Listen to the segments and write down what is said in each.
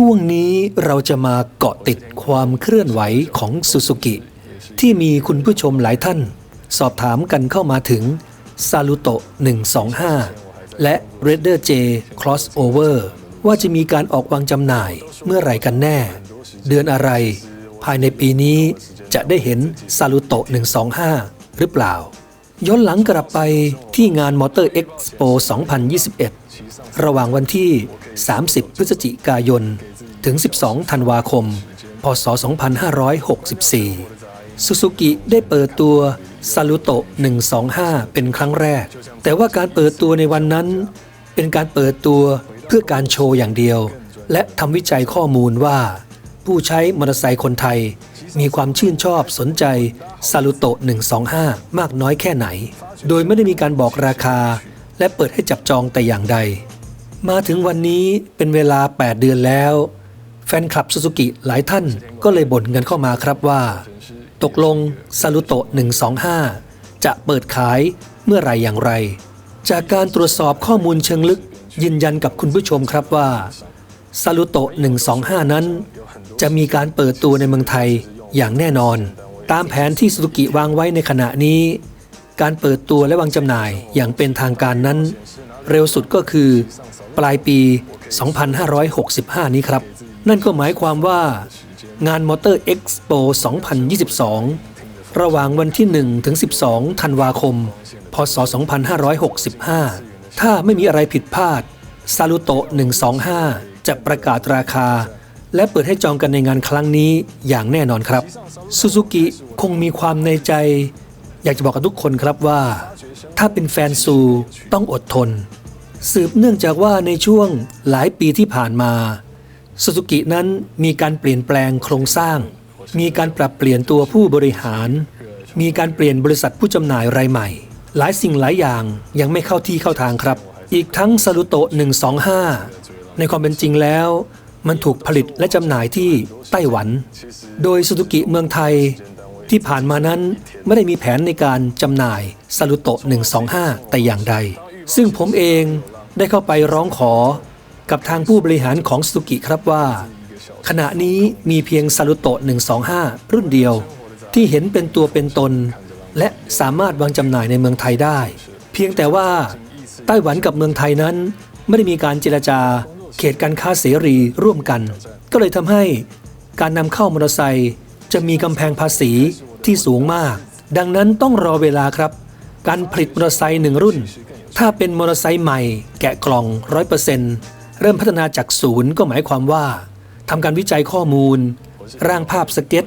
ช่วงนี้เราจะมาเกาะติดความเคลื่อนไหวของซูซูกิ ที่มีคุณผู้ชมหลายท่าน สอบถามกันเข้ามาถึง s a l u t o 125 และ r a d e r J Crossover ว่าจะมีการออกวางจำหน่ายเมื่อไหร่กันแน่ เดือนอะไร ภายในปีนี้จะได้เห็น s a l u t o 125 หรือเปล่า ย้อนหลังกลับไปที่งาน Motor Expo 2021 ระหว่างวันที่ 30 พฤศจิกายน ถึง 12 ธันวาคม พศ 2564 ซูซูกิได้เปิดตัวซารุโตะ125 เป็นครั้งแรก แต่ว่าการเปิดตัวในวันนั้น เป็นการเปิดตัวเพื่อการโชว์อย่างเดียว และทำวิจัยข้อมูลว่า ผู้ใช้มอเตอร์ไซค์คนไทย มีความชื่นชอบสนใจซารุโตะ125 มากน้อยแค่ไหน โดยไม่ได้มีการบอกราคา และเปิดให้จับจองแต่อย่างใด มาถึงวันนี้เป็นเวลา 8 เดือนแล้ว แฟนคลับซูซูกิหลายท่านก็เลยบ่นกันเข้ามาครับว่า ตกลงซารุโตะ125 จะเปิดขายเมื่อไรอย่างไร จากการตรวจสอบข้อมูลเชิงลึกยืนยันกับคุณผู้ชมครับว่าซารุโตะ125 นั้น จะมีการเปิดตัวในเมืองไทยอย่างแน่นอน ตามแผนที่ซูซูกิวางไว้ในขณะนี้ การเปิดตัวและวางจำหน่ายอย่างเป็นทางการนั้น เร็วสุดก็คือ ปลายปี 2565 นี้ครับ นั่นก็หมายความว่างานมอเตอร์เอ็กซ์โป2022 ระหว่างวันที่ 1 ถึง 12 ธันวาคม พศ 2565 ถ้าไม่มีอะไรผิดพลาดซารุโต125 จะประกาศราคา และเปิดให้จองกันในงานครั้งนี้อย่างแน่นอนครับซูซูกิคงมีความในใจ อยากจะบอกกับทุกคนครับว่า ถ้าเป็นแฟนซูต้องอดทน สืบเนื่องจากว่าในช่วงหลายปีที่ผ่านมาซูซูกินั้นมีการเปลี่ยนแปลงโครงสร้าง มีการปรับเปลี่ยนตัวผู้บริหาร มีการเปลี่ยนบริษัทผู้จำหน่ายรายใหม่ หลายสิ่งหลายอย่างยังไม่เข้าที่เข้าทางครับ อีกทั้งซารุโตะ125 ในความเป็นจริงแล้ว มันถูกผลิตและจำหน่ายที่ไต้หวัน โดยซูซูกิเมืองไทยที่ผ่านมานั้นไม่ได้มีแผนในการจำหน่ายซารุโตะ125 แต่อย่างใด ซึ่งผมเองได้เข้าไปร้องขอกับทางผู้บริหารของซูซูกิครับว่า ขณะนี้มีเพียงซารุโตะ125 รุ่นเดียว ที่เห็นเป็นตัวเป็นตน และสามารถวางจำหน่ายในเมืองไทยได้ เพียงแต่ว่าไต้หวันกับเมืองไทยนั้นไม่ได้มีการเจรจาเขตการค้าเสรีร่วมกัน ก็เลยทำให้การนำเข้ามอเตอร์ไซค์จะมีกำแพงภาษีที่สูงมาก ดังนั้นต้องรอเวลาครับ การผลิตมอเตอร์ไซค์หนึ่งรุ่น ถ้าเป็นมอเตอร์ไซค์ใหม่ แกะกล่อง 100%เริ่มพัฒนาจากศูนย์ก็หมายความว่าทำการวิจัยข้อมูล ร่างภาพสเก็ต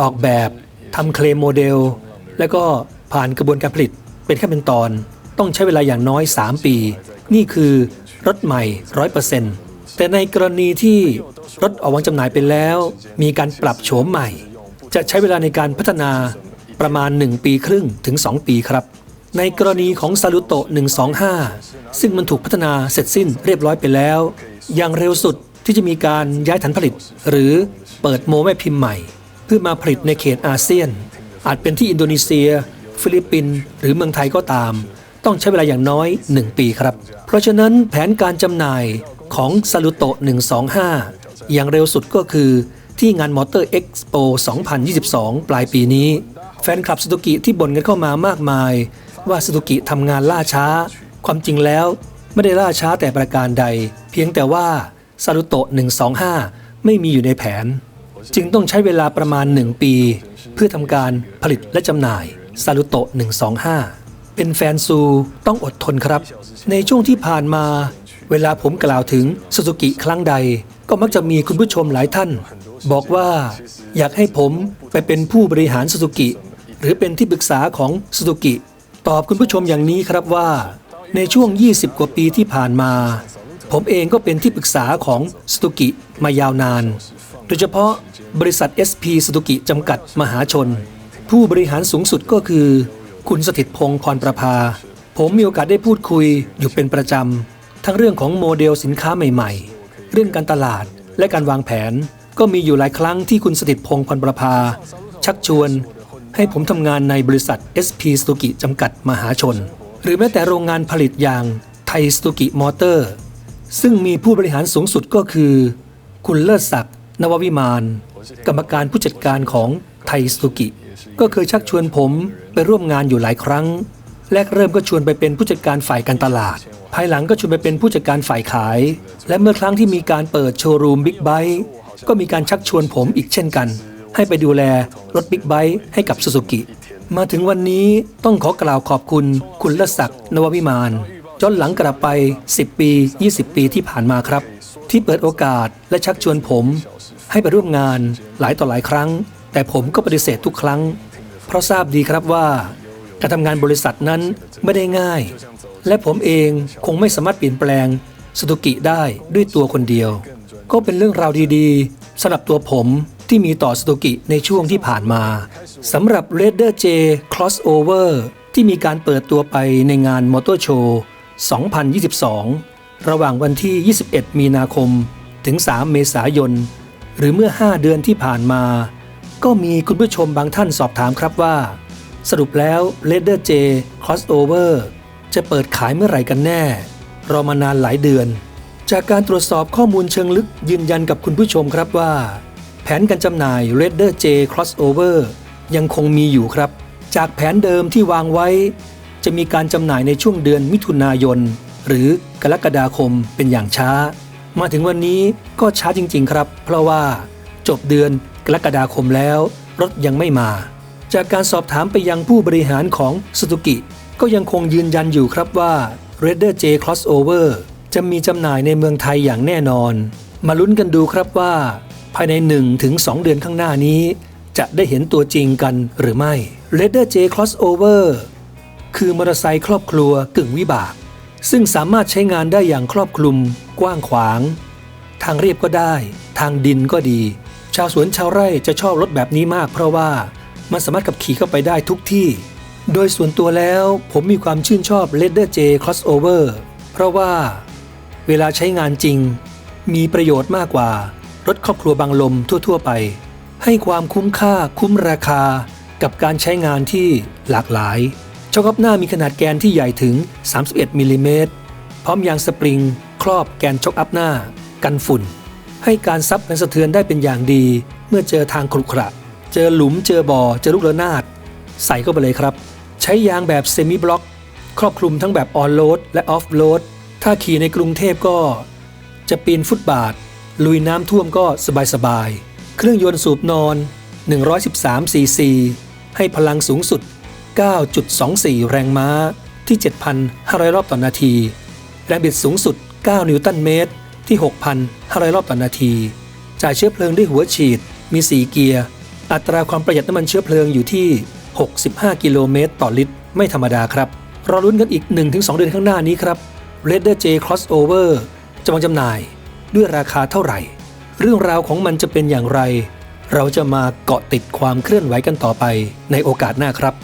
ออกแบบทำเคลมโมเดล แล้วก็ผ่านกระบวนการผลิตเป็นขั้นเป็นตอน ต้องใช้เวลาอย่างน้อย 3 ปี นี่คือรถใหม่ 100%แต่ในกรณีที่รถออกวางจำหน่ายไปแล้ว มีการปรับโฉมใหม่ จะใช้เวลาในการพัฒนาประมาณ 1 ปีครึ่งถึง 2 ปีครับ ในกรณีของซารุโต125 ซึ่งมันถูกพัฒนาเสร็จสิ้นเรียบร้อยไปแล้ว อย่างเร็วสุดที่จะมีการย้ายฐานผลิต หรือเปิดโมแม่พิมพ์ใหม่ เพื่อมาผลิตในเขตอาเซียน อาจเป็นที่อินโดนีเซีย ฟิลิปปินส์หรือเมืองไทยก็ตาม ต้องใช้เวลาอย่างน้อย 1 ปีครับ เพราะฉะนั้นแผนการจำหน่ายของซารุโต125 อย่างเร็วสุดก็คือที่งานมอเตอร์เอ็กซ์โป2022 ปลายปีนี้ แฟนคลับสตุกิที่บ่นกันเข้ามามากมาย ว่าสุกิทำงานล่าช้า ความจริงแล้วไม่ได้ล่าช้าแต่ประการใด เพียงแต่ว่าซารุโตะ125 ไม่มีอยู่ในแผน จึงต้องใช้เวลาประมาณ 1 ปี เพื่อทำการผลิตและจำหน่ายซารุโตะ125 เป็นแฟนซูต้องอดทนครับ ในช่วงที่ผ่านมา เวลาผมกล่าวถึงซูซูกิครั้งใด ก็มักจะมีคุณผู้ชมหลายท่าน บอกว่าอยากให้ผมไปเป็นผู้บริหารซูซูกิหรือเป็นที่ปรึกษาของซูซูกิ ตอบคุณผู้ชมอย่างนี้ครับว่า ในช่วง 20 กว่าปีที่ผ่านมา ผมเองก็เป็นที่ปรึกษาของสตุกิมายาวนาน โดยเฉพาะบริษัท SP สตุกิจำกัดมหาชน ผู้บริหารสูงสุดก็คือ คุณสถิตพงศ์พรประภา ผมมีโอกาสได้พูดคุยอยู่เป็นประจำ ทั้งเรื่องของโมเดลสินค้าใหม่ๆ เรื่องการตลาดและการวางแผน ก็มีอยู่หลายครั้งที่คุณสถิตพงศ์พรประภา ชักชวน ให้ผมทำงานในบริษัท SP สตุกิจำกัดมหาชน หรือแม้แต่โรงงานผลิตยางไทยสตุกิมอเตอร์ ซึ่งมีผู้บริหารสูงสุดก็คือ คุณเลิศศักดิ์นววิมาน กรรมการผู้จัดการของไทยสุกิ ก็เคยชักชวนผมไปร่วมงานอยู่หลายครั้ง แรกเริ่มก็ชวนไปเป็นผู้จัดการฝ่ายการตลาด ภายหลังก็ชวนไปเป็นผู้จัดการฝ่ายขาย และเมื่อครั้งที่มีการเปิดโชว์รูมบิ๊กไบค์ก็มีการชักชวนผมอีกเช่นกัน ให้ไปดูแลรถบิ๊กไบค์ให้กับซูซูกิ มาถึงวันนี้ต้องขอกล่าวขอบคุณคุณลิศศักดิ์นววิมานย้อนหลังกลับไป 10 ปี 20 ปีที่ผ่านมาครับ ที่เปิดโอกาสและชักชวนผม ให้ไปร่วมงานหลายต่อหลายครั้ง แต่ผมก็ปฏิเสธทุกครั้ง เพราะทราบดีครับว่า การทำงานบริษัทนั้นไม่ได้ง่าย และผมเองคงไม่สามารถเปลี่ยนแปลงสตุกิได้ด้วยตัวคนเดียว ก็เป็นเรื่องราวดีๆสำหรับตัวผม ที่มีต่อสตุกิในช่วงที่ผ่านมาสำหรับ r a d e r J Crossover ที่มีการเปิดตัวไปในงานมอเตอร์โชว์ 2022 ระหว่างวันที่ 21 มีนาคม ถึง 3 เมษายน หรือเมื่อ 5 เดือนที่ผ่านมา ก็มีคุณผู้ชมบางท่านสอบถามครับว่า สรุปแล้ว r a d e r J Crossover จะเปิดขายเมื่อไหร่กันแน่ รอมานานหลายเดือน จากการตรวจสอบข้อมูลเชิงลึกยืนยันกับคุณผู้ชมครับว่า แผนการจำหน่าย r a d e r J Crossover ยังคงมีอยู่ครับ จากแผนเดิมที่วางไว้ จะมีการจำหน่ายในช่วงเดือนมิถุนายน หรือกรกฎาคมเป็นอย่างช้า มาถึงวันนี้ก็ช้าจริง ๆ ครับ เพราะว่าจบเดือนกรกฎาคมแล้ว รถยังไม่มา จากการสอบถามไปยังผู้บริหารของสตุกิก็ยังคงยืนยันอยู่ครับว่า r a d e r J Crossover จะมีจำหน่ายในเมืองไทยอย่างแน่นอน มาลุ้นกันดูครับว่า ภายใน 1-2 เดือนข้างหน้านี้ จะได้เห็นตัวจริงกันหรือไม่ r a d e r J Crossover คือมอเตอร์ไซค์ครอบครัวกึ่งวิบาก ซึ่งสามารถใช้งานได้อย่างครอบคลุม กว้างขวาง ทางเรียบก็ได้ ทางดินก็ดี ชาวสวนชาวไร่จะชอบรถแบบนี้มาก เพราะว่ามันสามารถขับขี่เข้าไปได้ทุกที่ โดยส่วนตัวแล้วผมมีความชื่นชอบ l e a d e r J Crossover เพราะว่า เวลาใช้งานจริง มีประโยชน์มากกว่า รถครอบครัวบางลมทั่ว ๆ ไป ให้ความคุ้มค่าคุ้มราคา กับการใช้งานที่หลากหลายช่องอัพหน้ามีขนาดแกนที่ใหญ่ถึง 31มิลลิเมตรพร้อมยางสปริง ครอบแกนช็อคอัพหน้า กันฝุ่น ให้การซับและสะเทือนได้เป็นอย่างดี เมื่อเจอทางขรุขระ เจอหลุมเจอบ่อเจอลูกระนาด ใส่เข้าไปเลยครับ ใช้ยางแบบเซมิบล็อก ครอบคลุมทั้งแบบออนโรดและออฟโรดถ้าขี่ในกรุงเทพก็ จะปีนฟุตบาท ลุยน้ำท่วมก็สบายๆ เครื่องยนต์สูบนอน 113ซีซีให้พลังสูงสุด 9.24 แรงม้าที่ 7,500 รอบต่อนนาที แรงบิดสูงสุด 9 นิวตันเมตรที่ 6,500 รอบต่อนนาที จ่ายเชื้อเพลิงด้วยหัวฉีด มี 4 เกียร์ อัตราความประหยัดน้ำมันเชื้อเพลิงอยู่ที่ 65 กิโลเมตรต่อลิตร ไม่ธรรมดาครับ รอลุ้นกันอีก1-2 เดือนข้างหน้านี้ครับ r a d e r J Crossover จะวางจำหน่าย ด้วยราคาเท่าไหร่ เรื่องราวของมันจะเป็นอย่างไร เราจะมาเกาะติดความเคลื่อนไหวกันต่อไปในโอกาสหน้าครับ